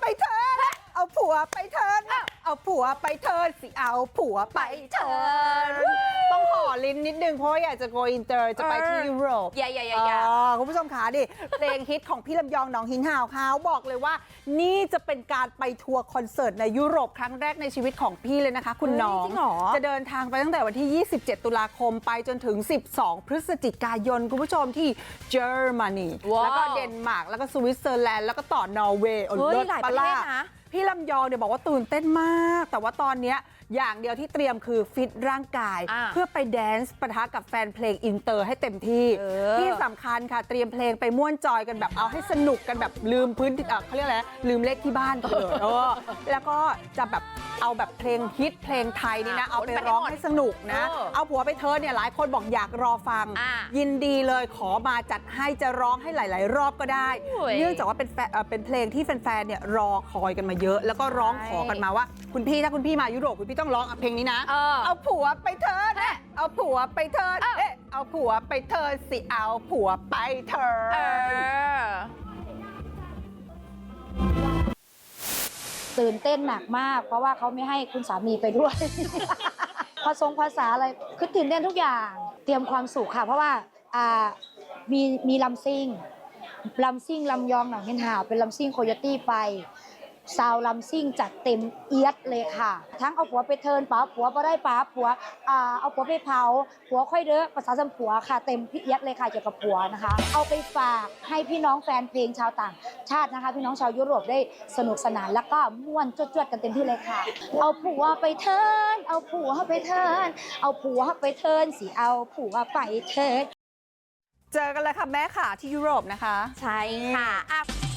ไปเถิดเอาผัวไปเถิดนะ เอาผัวไปเถิดสิเอาผัวไปเถิดต้องห่อลิ้นนิดนึงเพราะว่าอยากจะโกอินเตอร์จะไปที่ยุโรป อย่าอย่าอย่าอย่าอ๋อคุณผู้ชมขาดิ เพลงฮิตของพี่ลำยองหน้องหินห่าวเขาบอกเลยว่า นี่จะเป็นการไปทัวร์คอนเสิร์ตในยุโรปครั้งแรกในชีวิตของพี่เลยนะคะ คุณเฮ้ยน้องจริงเหรอ จะเดินทางไปตั้งแต่วันที่ 27 ตุลาคมไปจนถึง 12 พฤศจิกายน คุณผู้ชมที่เยอรมนีว้าวแล้วก็เดนมาร์กแล้วก็สวิตเซอร์แลนด์แล้วก็ต่อนอร์เวย์โอ้เฮ้ยเลิศหลายปะประเทล่าศนะพี่ลำยองเนี่ยบอกว่าตื่นเต้นมาก แต่ว่าตอนเนี้ยอย่างเดียวที่เตรียมคือฟิตร่างกายอ่าเพื่อไปแดนซ์ปะทะกับแฟนเพลงอินเตอร์ให้เต็มที่เออที่สำคัญค่ะเตรียมเพลงไปม่วนจอยกันแบบเอาให้สนุกกันแบบลืมพื้นที่เอ่อเขาเรียกอะไรนะลืมเลขที่บ้านกันเลยเออแล้วก็จะแบบเอาแบบเพลงฮิตเพลงไทยนี่นะอะเอาไปขนไปให้ร้องหมดให้สนุกนะเออเอาผัวไปเธอเนี่ยหลายคนบอกอยากรอฟังอะยินดีเลยขอมาจัดให้จะร้องให้หลาย ๆ รอบก็ได้โอ้ยเนื่องจากว่าเป็นแฟนเอ่อเป็นเพลงที่แฟนๆเนี่ยรอคอยกันมาเยอะแล้วก็ร้องขอกันมาว่า คุณพี่ถ้าคุณพี่มายุโรปคุณพี่ต้องร้องเพลงนี้นะ เออเอาผัวไปเถิดนะเอาผัวไปเถิดเอ้าเอ๊ะเอาผัวไปเถิดสิเอาผัวไปเถิดเออตื่นเต้นหนักมาก เพราะว่าเขาไม่ให้คุณสามีไปด้วยภาษงภาษาอะไรคือตื่นเต้นทุกอย่าง เตรียมความสุขค่ะ เพราะว่าอ่ามีมีลำซิ่งลำซิ่งลำยองหนังเงินหาวเป็นลำซิ่งโคโยตี้ไป ซาวลำซิ่งจัดเต็มเอียดเลยค่ะ ทั้งเอาผัวไปเทิร์นป๋าผัวบ่ได้ป๋าผัวอ่าเอาผัวไปเผาผัวค่อยเด้อภาษาสัมผัวค่ะ เต็มพิเอียดเลยค่ะเกี่ยวกับผัวนะคะ เอาไปฝากให้พี่น้องแฟนเพลงชาวต่าง ชาตินะคะ พี่น้องชาวยุโรปได้สนุกสนานแล้วก็ม่วนจวดๆกันเต็มที่เลยค่ะ เอาผัวไปเทิร์นเอาผัวไปเทิร์นเอาผัวไปเทิร์นสิเอาผัวไปเทิร์นเจอกันเลยค่ะแม่ค่ะที่ยุโรปนะคะ ใช่ค่ะอะ